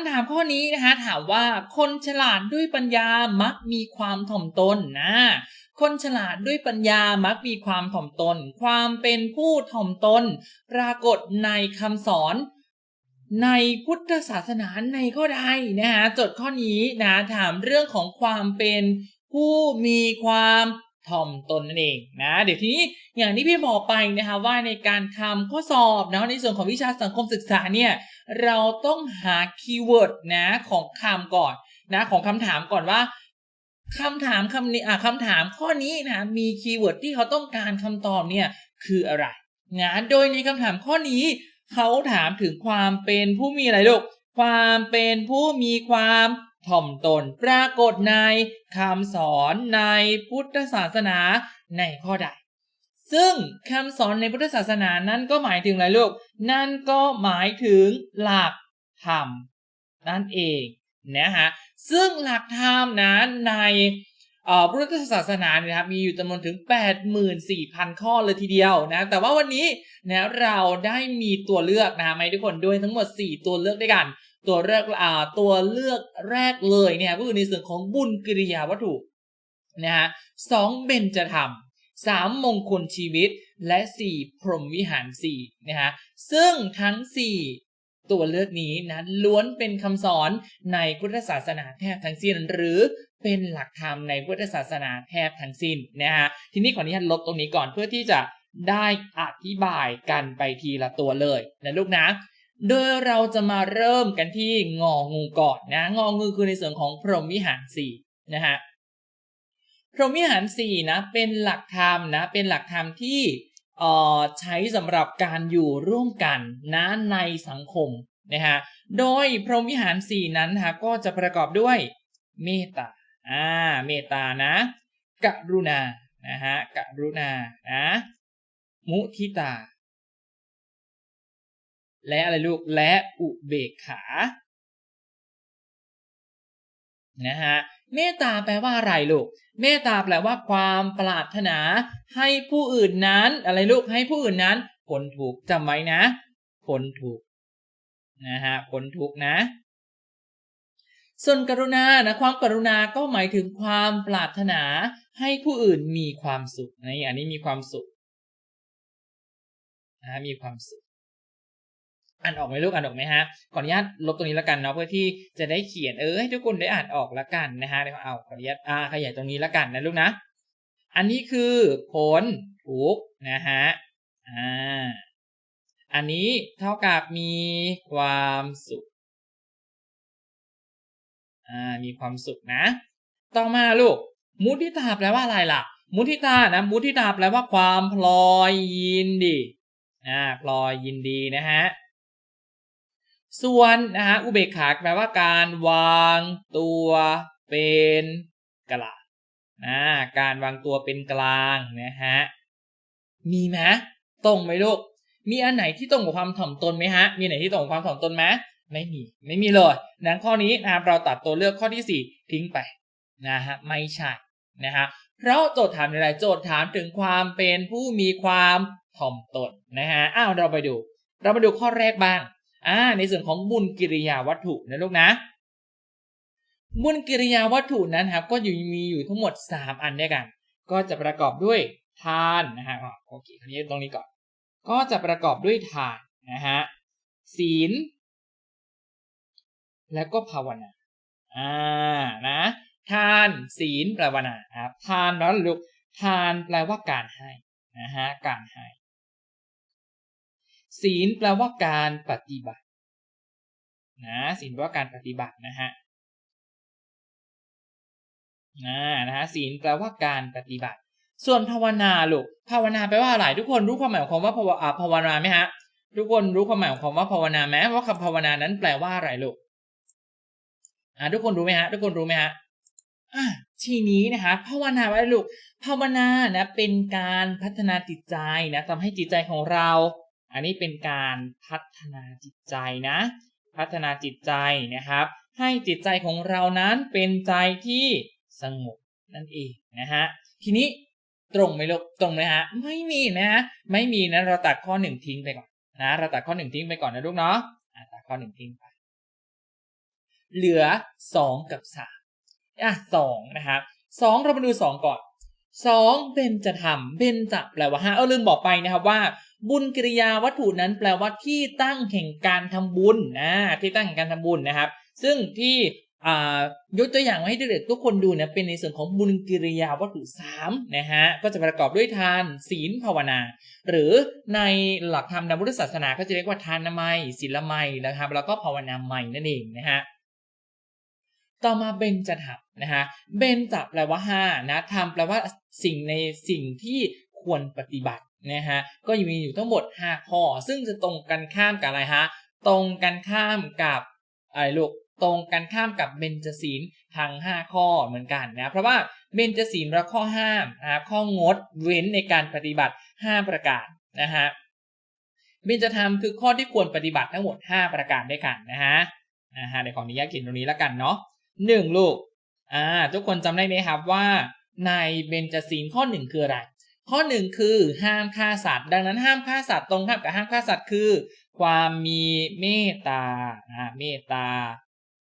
ำถามข้อนี้นะคะ ถามว่าคนฉลาดด้วยปัญญามักมีความถ่อมตนนะคนฉลาดด้วยปัญญามักมีความถ่อมตน ความเป็นผู้ถ่อมตน ปรากฏในคำสอน ในพุทธศาสนาในข้อใดนะฮะจดข้อนี้นะถามเรื่องของความเป็นผู้มีความถ่อมตนนั่นเองนะเดี๋ยวทีนี้อย่างที่พี่บอกไปนะคะว่าในการทำข้อสอบนะในส่วนของวิชาสังคมศึกษาเนี่ย เราต้องหาคีย์เวิร์ดนะของคำก่อนนะของคำถามก่อนว่าคำถามคำนี้อะคำถามข้อนี้นะมีคีย์เวิร์ดที่เขาต้องการคำตอบเนี่ยคืออะไรนะโดยในคำถามข้อนี้ เขาถามถึงความเป็นผู้มีอะไรลูกความเป็นผู้มีความถ่อมตน ปรากฏในคำสอนในพุทธศาสนาในข้อใด ซึ่งคำสอนในพุทธศาสนานั้นก็หมายถึงอะไรลูก นั่นก็หมายถึงหลักธรรมนั่นเองนะฮะ ซึ่งหลักธรรมนั้นในพุทธศาสนาเนี่ยนะครับมีอยู่จำนวนถึง 84,000 ข้อเลยทีเดียวนะแต่ว่าวันนี้นะเราได้มีตัวเลือกนะให้ทุกคนด้วยทั้งหมด 4 ตัวเลือกด้วยกัน ตัวเลือกอ่าตัวเลือกแรกเลยเนี่ยก็คือในส่วนของบุญกิริยาวัตถุนะฮะสองเบญจธรรม สามมงคลชีวิต และสี่พรหมวิหารสี่นะฮะซึ่งทั้งสี่ตัวเลือกนี้นะล้วนเป็นคำสอนในพุทธศาสนาแทบทั้งสิ้น หรือเป็นหลักธรรมในพุทธศาสนาแทบทั้งสิ้นนะฮะทีนี้ขออนุญาตลบตรงนี้ก่อนเพื่อที่จะได้อธิบายกันไปทีละตัวเลยนะลูกนะโดยเราจะมาเริ่มกันที่งองูก่อนนะงองูคือในส่วนของพรหมวิหารสี่นะฮะ พรหมวิหารสี่นะเป็นหลักธรรมนะเป็นหลักธรรมที่เอ่อใช้สำหรับการอยู่ร่วมกันนะในสังคมนะฮะโดยพรหมวิหารสี่นั้นนะก็จะประกอบด้วยเมตตาอ่าเมตตานะกรุณานะฮะกรุณานะมุทิตา และอะไรลูกและอุเบกขานะฮะ เมตตาแปลว่าอะไรลูก เมตตาแปลว่าความปรารถนา ให้ผู้อื่นนั้น อะไรลูกให้ผู้อื่นนั้นพ้นทุกข์จำไว้นะพ้นทุกข์นะฮะพ้นทุกข์นะ ส่วนกรุณานะความกรุณาก็หมายถึงความปรารถนาให้ผู้อื่นมีความสุขในะอันนี้มีความสุขนะมีความสุข อ่านออกไหมลูกอ่านออกไหมฮะขออนุญาตลบตรงนี้แล้วกันเนาะเพื่อที่จะได้เขียนเออให้ทุกคนได้อ่านออกแล้วกันนะฮะเดี๋ยวเอาขออนุญาตอ่าขยายตรงนี้แล้วกันนะลูกนะ อันนี้คือผลทุกนะฮะอ่าอันนี้เท่ากับมีความสุขอ่ามีความสุขนะ ต่อมาลูก มุทิตาแปลว่าอะไรล่ะ มุทิตานะ มุทิตาแปลว่าความพลอยยินดีอ่าพลอยยินดีนะฮะ ส่วนนะฮะอุเบกขาแปลว่าการวางตัวเป็นกลางนะการวางตัวเป็นกลางนะฮะมีไหมตรงไหมลูกมีอันไหนที่ตรงกับความถ่อมตนไหมฮะมีไหนที่ตรงกับความถ่อมตนไหมไม่มีไม่มีเลยนั้นข้อนี้นะครับเราตัดตัวเลือกข้อที่ 4 ทิ้งไปนะฮะไม่ใช่นะฮะเพราะโจทย์ถามอะไรโจทย์ถามถึงความเป็นผู้มีความถ่อมตนนะฮะอ้าวเราไปดู เรามาดูข้อแรกบ้าง อ่าในส่วนของบุญกิริยาวัตถุนะลูกนะบุญกิริยาวัตถุนั้นครับก็อยู่มีอยู่ทั้งหมด 3 อันด้วยกัน ก็จะประกอบด้วยทานนะฮะโอเคคราวนี้ตรงนี้ก่อน ก็จะประกอบด้วยทานนะฮะศีล แล้วก็ภาวนาอ่านะทานศีลแปลว่านาครับทานแล้วลูกทานแปลว่าการให้นะฮะการให้ ศีลแปลว่าการปฏิบัตินะศีลแปลว่าการปฏิบัตินะฮะนะนะฮะศีลแปลว่าการปฏิบัติ ส่วนภาวนาลูกภาวนาแปลว่าอะไรทุกคนรู้ความหมายของคำว่าภาวนาไหมฮะทุกคนรู้ความหมายของคำว่าภาวนาไหมว่าคำภาวนานั้นแปลว่าอะไรลูกอ่าทุกคนรู้ไหมฮะทุกคนรู้ไหมฮะอ่าทีนี้นะคะภาวนาไว้ลูกภาวนานะเป็นการพัฒนาจิตใจนะทำให้จิตใจของเรา อันนี้เป็นการพัฒนาจิตใจนะ พัฒนาจิตใจนะครับ ให้จิตใจของเรานั้นเป็นใจที่สงบนั่นเองนะฮะทีนี้ตรงไหมลูกตรงไหมฮะไม่มีนะฮะไม่มีนะเราตัดข้อหนึ่งทิ้งไปก่อนนะเราตัดข้อหนึ่งทิ้งไปก่อนนะลูกเนาะตัดข้อหนึ่งทิ้งไป เหลือ2กับ3อะ2นะครับ2เรามาดู2ก่อน2เบญจะธรรมเบญจะแปลว่าห้าเออลืมบอกไปนะครับว่า บุญกิริยาวัตถุนั้นแปลว่าที่ตั้งแห่งการทำบุญนะที่ตั้งแห่งการทำบุญนะครับ ซึ่งที่ยกตัวอย่างมาให้เด็กๆทุกคนดูนะเป็นในส่วนของบุญกิริยาวัตถุ3นะฮะก็จะประกอบด้วยทานศีลภาวนา หรือในหลักธรรมทางพุทธศาสนาก็จะเรียกว่าทานนามัยศีลมัยนะครับ แล้วก็ภาวนาไมนั่นเองนะฮะต่อมาเบญจธรรมนะฮะเบญจะแปลว่าห้านะธรรมแปลว่าสิ่งในสิ่งที่ควรปฏิบัตินะฮะก็มีอยู่ทั้งหมด 5 ข้อ ซึ่งจะตรงกันข้ามกับอะไรฮะตรงกันข้ามกับอะไรลูกตรงกันข้ามกับเบญจศีลทั้ง 5 ข้อเหมือนกันนะเพราะว่าเบญจศีลและข้อห้ามนะข้องดเว้นในการปฏิบัติ 5 ประการนะฮะเบญจธรรมคือข้อที่ควรปฏิบัติทั้งหมด 5 ประการด้วยกันนะฮะนะฮะในขออนุญาตเขียนตรงนี้แล้วกันเนาะหนึ่งลูกอ่าทุกคนจำได้ไหมครับว่า ในเบญจศีลข้อหนึ่งคืออะไร ข้อหนึ่งคือห้ามฆ่าสัตว์ ดังนั้นห้ามฆ่าสัตว์ตรงข้ามกับห้ามฆ่าสัตว์คือ ความมีเมตตาอ่าเมตตา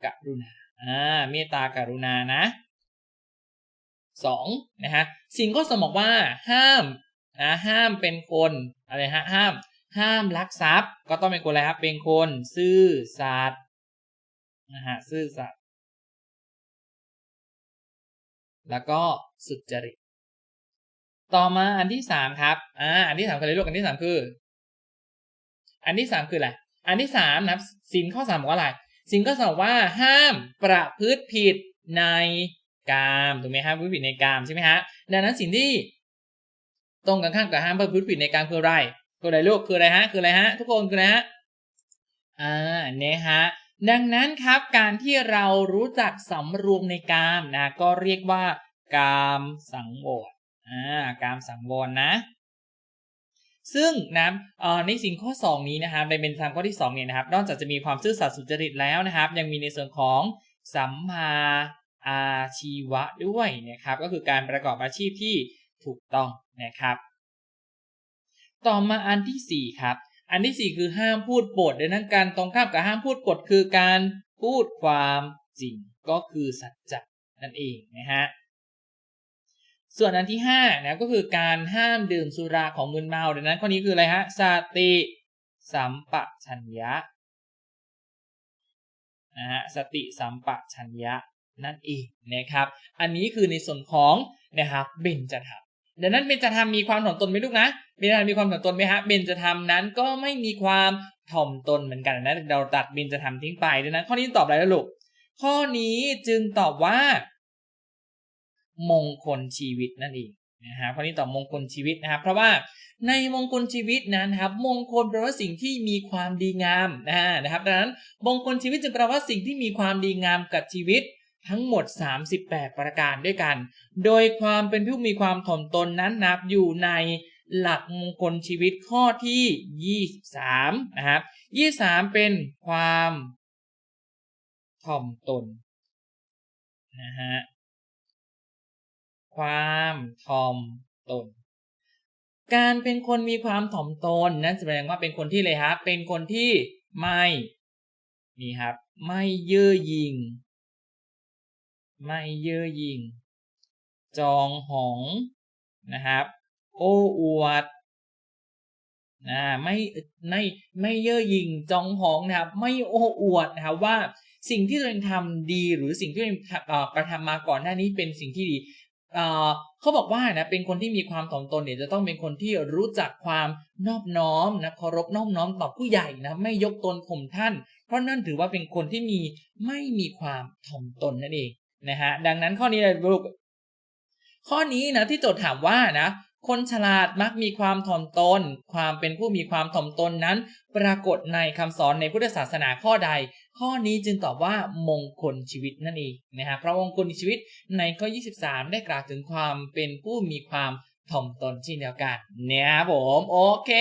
กรุณาอ่าเมตตากรุณานะสองนะฮะสิ่งข้อสองบอกว่าห้ามนะห้ามเป็นคนอะไรฮะห้าม ห้ามลักทรัพย์ ก็ต้องเป็นคนอะไรครับเป็นคนซื่อสัตย์นะฮะซื่อสัตย์แล้วก็สุจริต ต่อมาอันที่สามครับ อ่า อันที่สามคืออะไรลูกอันที่สามคือ อันที่สามคืออะไร อันที่สามนะครับสินข้อสามบอกว่าอะไร สินข้อสามว่าห้ามประพฤติผิดในกามถูกไหมครับประพฤติผิดในกามใช่ไหมฮะ ดังนั้นสิ่งที่ ตรงกันข้ามกับห้ามประพฤติผิดในกามคืออะไรคืออะไรลูกคืออะไรฮะ คืออะไรฮะ ทุกคนคืออะไรฮะ อ่า เนี่ยฮะดังนั้นครับการที่เรารู้จักสำรวมในกามนะก็เรียกว่ากามสังวร อ่ากามสังวรนะ ซึ่งนะในสิ่งข้อ 2 นี้นะครับในเป็นธรรมข้อที่ 2 เนี่ยนะครับ นอกจากจะมีความซื่อสัตย์สุจริตแล้วนะครับ ยังมีในส่วนของสัมมาอาชีวะด้วยนะครับ ก็คือการประกอบอาชีพที่ถูกต้องนะครับ ต่อมาอันที่ 4 ครับ อันที่ 4 คือห้ามพูดปดดังนั้นการตรงข้ามกับห้ามพูดปดคือการพูดความจริงก็คือสัจจะนั่นเองนะฮะ ส่วนอันที่5นะก็คือการห้ามดื่มสุราของมึนเมาดังนั้นข้อนี้คืออะไรฮะสติสัมปชัญญะนะฮะสติสัมปชัญญะนั่นเองนะครับ อันนี้คือในส่วนของนะครับเบญจธรรมดังนั้นเบญจธรรมมีความถ่อมตนไหมลูกนะเบญจธรรมมีความถ่อมตนไหมฮะเบญจธรรมนั้นก็ไม่มีความถ่อมตนเหมือนกันนะเราตัดเบญจธรรมทิ้งไปดังนั้นข้อนี้ตอบอะไรแล้วลูกข้อนี้จึงตอบว่า มงคลชีวิตนั่นเองนะฮะข้อนี้ตอบมงคลชีวิตนะครับ เพราะว่าในมงคลชีวิตนั้นครับ มงคลแปลว่าสิ่งที่มีความดีงามนะครับ ดังนั้นมงคลชีวิตจึงแปลว่าสิ่งที่มีความดีงามกับชีวิตทั้งหมด 38 ประการด้วยกัน โดยความเป็นผู้มีความถ่อมตนนั้นนับอยู่ในหลักมงคลชีวิตข้อที่ 23 นะครับ 23 เป็นความถ่อมตนนะฮะ ความถ่อมตน การเป็นคนมีความถ่อมตนนั้นแสดงว่าเป็นคนที่เลยครับ เป็นคนที่ไม่นี่ครับ ไม่เย่อหยิ่ง ไม่เย่อหยิ่ง จองหองนะครับ โอ้อวดนะไม่ไม่ไม่เย่อหยิ่งจองหองนะครับ ไม่โอ้อวดนะครับว่าสิ่งที่ตัวเองทำดีหรือสิ่งที่ตัวเองกระทำมาก่อนหน้านี้เป็นสิ่งที่ดี เขาบอกว่านะเป็นคนที่มีความถ่อมตนเนี่ยจะต้องเป็นคนที่รู้จักความนอบน้อมนะเคารพนอบน้อมต่อผู้ใหญ่นะไม่ยกตนข่มท่าน เพราะนั่นถือว่าเป็นคนที่มีไม่มีความถ่อมตนนั่นเองนะฮะดังนั้นข้อนี้เลยลูกข้อนี้นะที่โจทย์ถามว่านะ คนฉลาดมักมีความถ่อมตน ความเป็นผู้มีความถ่อมตนนั้น ปรากฏในคำสอนในพุทธศาสนาข้อใด ข้อนี้จึงตอบว่ามงคลชีวิตนั่นเองนะฮะเพราะมงคลชีวิตในข้อ 23 ได้กล่าวถึงความเป็นผู้มีความถ่อมตนเช่นเดียวกันเนี่ยผมโอเค